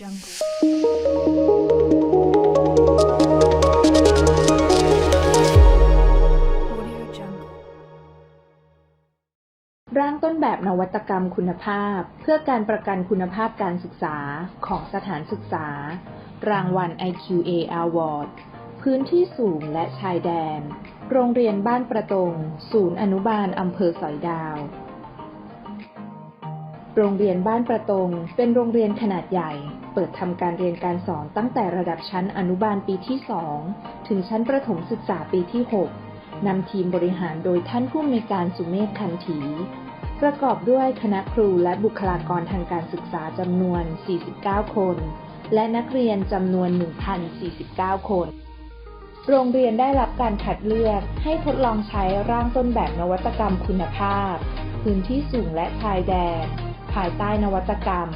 Jungle. Audio Jungle. ร่างต้นแบบนวัตกรรมคุณภาพ เพื่อการประกันคุณภาพการศึกษาของสถานศึกษา รางวัล IQA Award พื้นที่สูงและชายแดน โรงเรียนบ้านประตง ศูนย์อนุบาลอำเภอสอยดาว โรงเรียนบ้านประตง เป็นโรงเรียนขนาดใหญ่ เปิดทำการเรียนการสอนตั้งแต่ระดับชั้นอนุบาลปีที่ 2 ถึงชั้นประถมศึกษาปีที่ 6 นำทีมบริหารโดยท่านผู้อำนวยการสุเมธคันถี ประกอบด้วยคณะครูและบุคลากรทางการศึกษาจำนวน 49 คน และนักเรียนจำนวน 1,049 คน โรงเรียนได้รับการคัดเลือกให้ทดลองใช้ร่างต้นแบบนวัตกรรมคุณภาพ พื้นที่สูงและชายแดน ภายใต้นวัตกรรม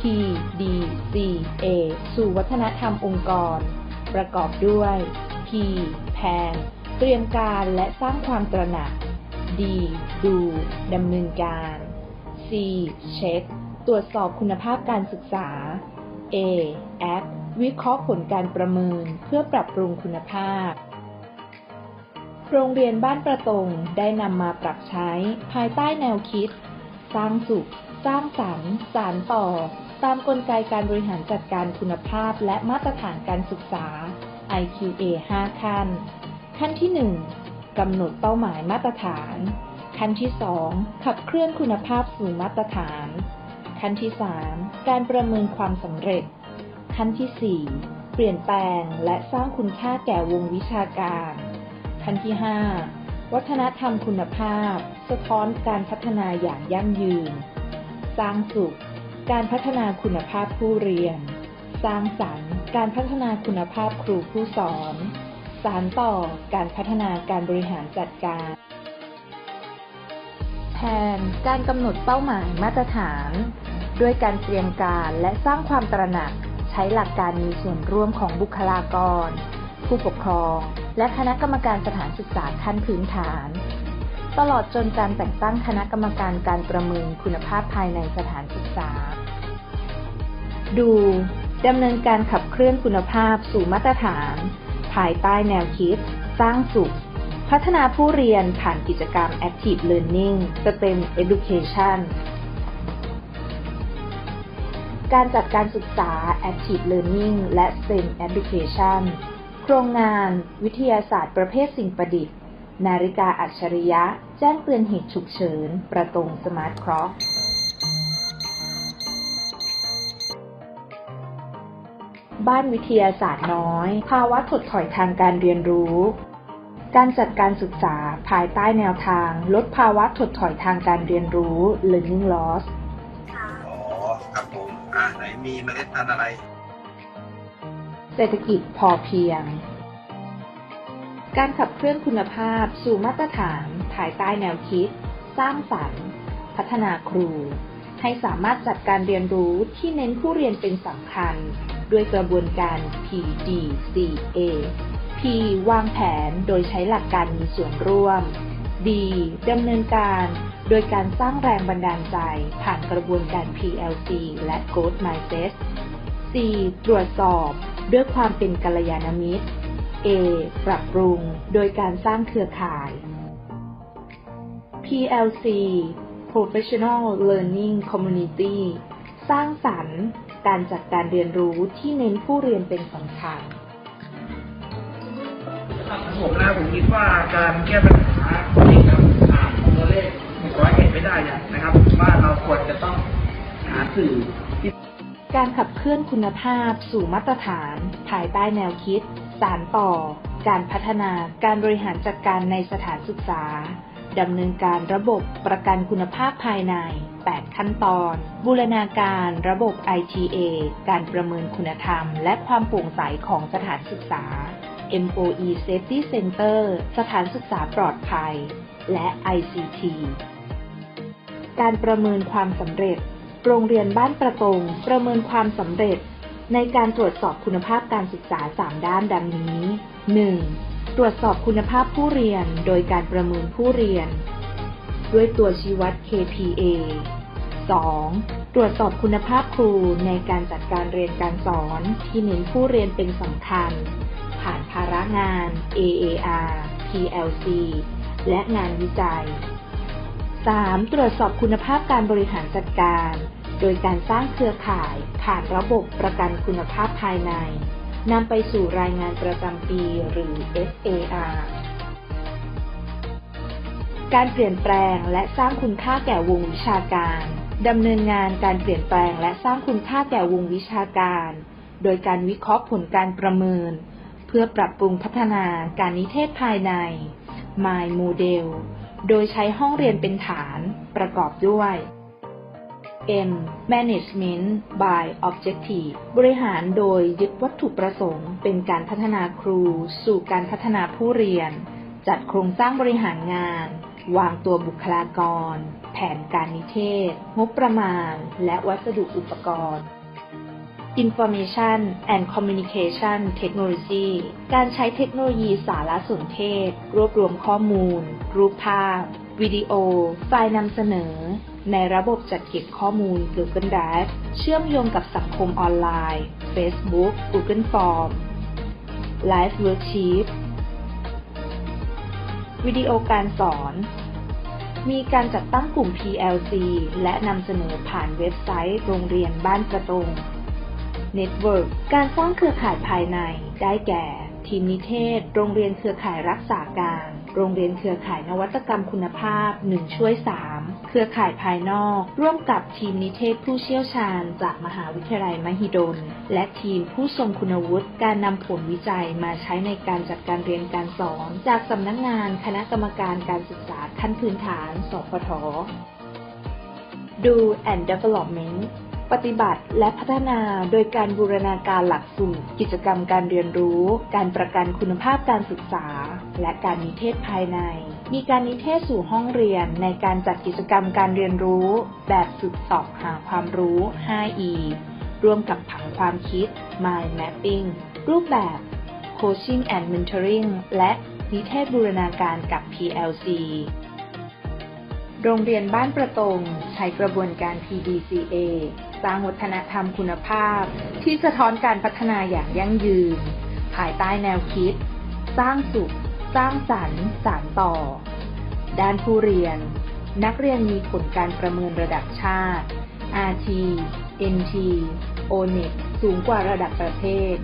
PDCA สู่วัฒนธรรมองค์กร ประกอบด้วย P แผนเตรียมการและสร้างความตระหนัก D ดูดำเนินการ C เช็ค ตรวจสอบคุณภาพการศึกษา A Act วิเคราะห์ผลการประเมินเพื่อปรับปรุงคุณภาพ โรงเรียนบ้านประตงได้นำมาปรับใช้ภายใต้แนวคิด สร้างสุข สร้างสรรค์สารต่อ ตามกลไกการบริหารจัดการคุณภาพและมาตรฐานการศึกษา IQA 5 ขั้น ขั้นที่ 1กำหนดเป้าหมายมาตรฐาน ขั้นที่ 2 ขับเคลื่อนคุณภาพสู่มาตรฐาน ขั้นที่ 3 การประเมินความสำเร็จ ขั้นที่ 4 เปลี่ยนแปลงและสร้างคุณค่าแก่วงวิชาการ ขั้นที่ 5 วัฒนธรรมคุณภาพ สะท้อนการพัฒนาอย่างยั่งยืน ร้างสุข การพัฒนาคุณภาพผู้เรียน สร้างสรรค์ การพัฒนาคุณภาพครูผู้สอน สารต่อการพัฒนาการบริหารจัดการ แทนการกำหนดเป้าหมายมาตรฐาน ด้วยการเตรียมการและสร้างความตระหนักใช้หลักการมีส่วนร่วมของบุคลากร ผู้ปกครอง และคณะกรรมการสถานศึกษาขั้นพื้นฐาน ตลอดจนการแต่งตั้งคณะกรรมการการประเมินคุณภาพภายในสถานศึกษา ดูดำเนินการขับเคลื่อนคุณภาพสู่มาตรฐาน ภายใต้แนวคิด สร้างสุข พัฒนาผู้เรียนผ่านกิจกรรม Active Learning STEM Education การจัดการศึกษา Active Learning และ STEM Education โครงงาน วิทยาศาสตร์ประเภทสิ่งประดิษฐ์ นาฬิกาอัจฉริยะ แจ้งเตือนเหตุฉุกเฉิน ประตง Smart Clock บ้านวิทยาศาสตร์น้อย ภาวะถดถอยทางการเรียนรู้ การจัดการศึกษาภายใต้แนวทาง ลดภาวะถดถอยทางการเรียนรู้ learning loss อ๋อ ครับผม อ่าไหนมีเมล็ดพันธุ์อะไร เศรษฐกิจพอเพียง การขับเคลื่อนคุณภาพสู่มาตรฐานภายใต้แนวคิด สร้างสรรค์ พัฒนาครู ให้สามารถจัดการเรียนรู้ที่เน้นผู้เรียนเป็นสำคัญ ด้วยกระบวนการ PDCA P วางแผนโดยใช้หลักการมีส่วนร่วม D ดำเนินการโดยการสร้างแรงบันดาลใจ ผ่านกระบวนการ PLC และ Growth Mindset C ตรวจสอบด้วยความเป็นกัลยาณมิตร A ปรับปรุงโดยการสร้างเครือข่าย PLC Professional Learning Community สร้างสรรค์การจัดการเรียนรู้ที่เน้นผู้เรียนเป็นสำคัญครับผมนะผมคิดว่าการแก้ปัญหาที่กับอ่านตัวเลขหนึ่งร้อยเอ็ดไม่ได้เนี่ยนะครับผมว่าเราควรจะต้องหาสื่อที่การขับเคลื่อนคุณภาพสู่มาตรฐาน ภายใต้แนวคิด สารต่อ การพัฒนาการบริหารจัดการในสถานศึกษาดำเนินการระบบประกันคุณภาพภายใน 8 ขั้นตอน บูรณาการระบบ ITA การประเมินคุณธรรม และความโปร่งใสของสถานศึกษา MOE Safety Center สถานศึกษาปลอดภัย และ ICT การประเมินความสำเร็จ โรงเรียนบ้านประตงประเมินความสำเร็จ ในการตรวจสอบคุณภาพการศึกษา 3 ด้านดังนี้ 1. ตรวจสอบคุณภาพผู้เรียน โดยการประเมินผู้เรียน ด้วยตัวชี้วัด KPA 2. ตรวจสอบคุณภาพครูในการจัดการเรียนการสอนที่เน้นผู้เรียนเป็นสำคัญ ผ่านภาระงาน AAR PLC และงานวิจัย 3. ตรวจสอบคุณภาพการบริหารจัดการ โดยการสร้างเครือข่ายผ่านระบบประกันคุณภาพภายในนำไปสู่รายงานประจำปีหรือ SAR การเปลี่ยนแปลงและสร้างคุณค่าแก่วงวิชาการดำเนินงานการเปลี่ยนแปลงและสร้างคุณค่าแก่วงวิชาการ โดยการวิเคราะห์ผลการประเมิน เพื่อปรับปรุงพัฒนาการนิเทศภายใน My Model โดยใช้ห้องเรียนเป็นฐานประกอบด้วย M Management by Objective บริหารโดยยึดวัตถุประสงค์ เป็นการพัฒนาครู สู่การพัฒนาผู้เรียน จัดโครงสร้างบริหารงาน วางตัวบุคลากร แผนการนิเทศ งบประมาณ และวัสดุอุปกรณ์ Information and Communication Technology การใช้เทคโนโลยีสารสนเทศ รวบรวมข้อมูล รูปภาพ วิดีโอ ไฟล์นำเสนอ ในระบบจัดเก็บข้อมูล Google Drive เชื่อมโยงกับสังคมออนไลน์ Facebook Google Form Live Worksheet วิดีโอการสอน มีการจัดตั้งกลุ่ม PLC และนำเสนอผ่านเว็บไซต์โรงเรียนบ้านประตง Network การสร้างเครือข่ายภายในได้แก่ ทีมนิเทศ โรงเรียนเครือข่ายรักษาการ โรงเรียนเครือข่ายนวัตกรรมคุณภาพ 1 ช่วย 3 เครือข่ายภายนอก ร่วมกับทีมนิเทศผู้เชี่ยวชาญ จากมหาวิทยาลัยมหิดล และทีมผู้ทรงคุณวุฒิการนำผลวิจัยมาใช้ในการจัดการเรียนการสอน จากสำนักงงานคณะกรรมการการศึกษาขั้นพื้นฐาน สพท Do and Development ปฏิบัติและพัฒนาโดยการบูรณาการหลักสูตรกิจกรรมการเรียนรู้ การประกันคุณภาพการศึกษา และการนิเทศภายใน มีการนิเทศสู่ห้องเรียนในการจัดกิจกรรมการเรียนรู้ แบบสืบสอบหาความรู้ 5E ร่วมกับผังความคิด Mind Mapping รูปแบบ Coaching and Mentoring และนิเทศบูรณาการกับ PLC โรงเรียนบ้านประตง ใช้กระบวนการ PDCA สร้างวัฒนธรรมคุณภาพ ที่สะท้อนการพัฒนาอย่างยั่งยืน ภายใต้แนวคิด สร้างสุข สร้างสรรค์สานต่อ ด้านผู้เรียน นักเรียนมีผลการประเมินระดับชาติ RT NT ONET สูงกว่าระดับประเทศ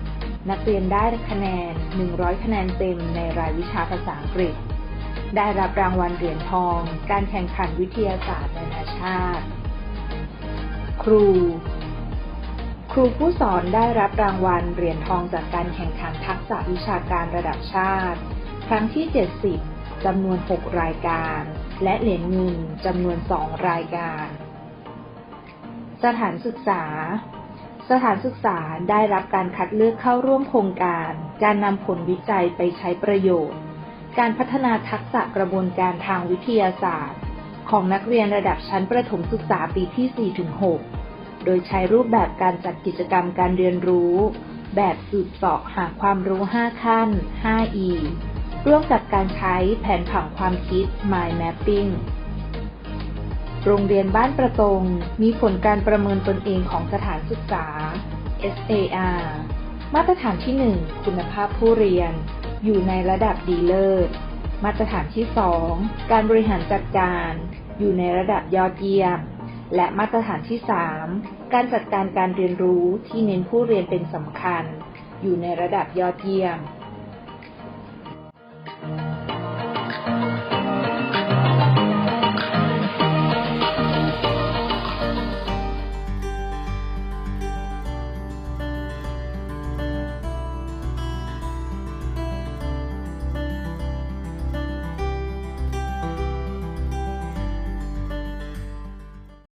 นักเรียนได้คะแนน 100 คะแนนเต็มในรายวิชาภาษาอังกฤษ ได้รับรางวัลเหรียญทอง การแข่งขันวิทยาศาสตร์นานาชาติ ครู ครูผู้สอนได้รับรางวัลเหรียญทองจากการแข่งขันทักษะวิชาการระดับชาติ ครั้งที่ 70 จำนวน 6 รายการ และเหรียญเงินจำนวน 2 รายการ สถานศึกษา สถานศึกษาได้รับการคัดเลือกเข้าร่วมโครงการ การนำผลวิจัยไปใช้ประโยชน์ การพัฒนาทักษะกระบวนการทางวิทยาศาสตร์ ของนักเรียนระดับชั้นประถมศึกษาปีที่ 4-6 โดยใช้รูปแบบการจัดกิจกรรมการเรียนรู้ แบบสืบเสาะหาความรู้ 5 ขั้น 5E ร่วมกับการใช้แผนผังความคิด Mind Mapping โรงเรียนบ้านประตง มีผลการประเมินตนเองของสถานศึกษา SAR มาตรฐานที่ 1 คุณภาพผู้เรียน อยู่ในระดับดีเลิศ มาตรฐานที่ 2 การบริหารจัดการอยู่ในระดับยอดเยี่ยม และมาตรฐานที่ 3 การจัดการการเรียนรู้ที่เน้นผู้เรียนเป็นสำคัญ อยู่ในระดับยอดเยี่ยม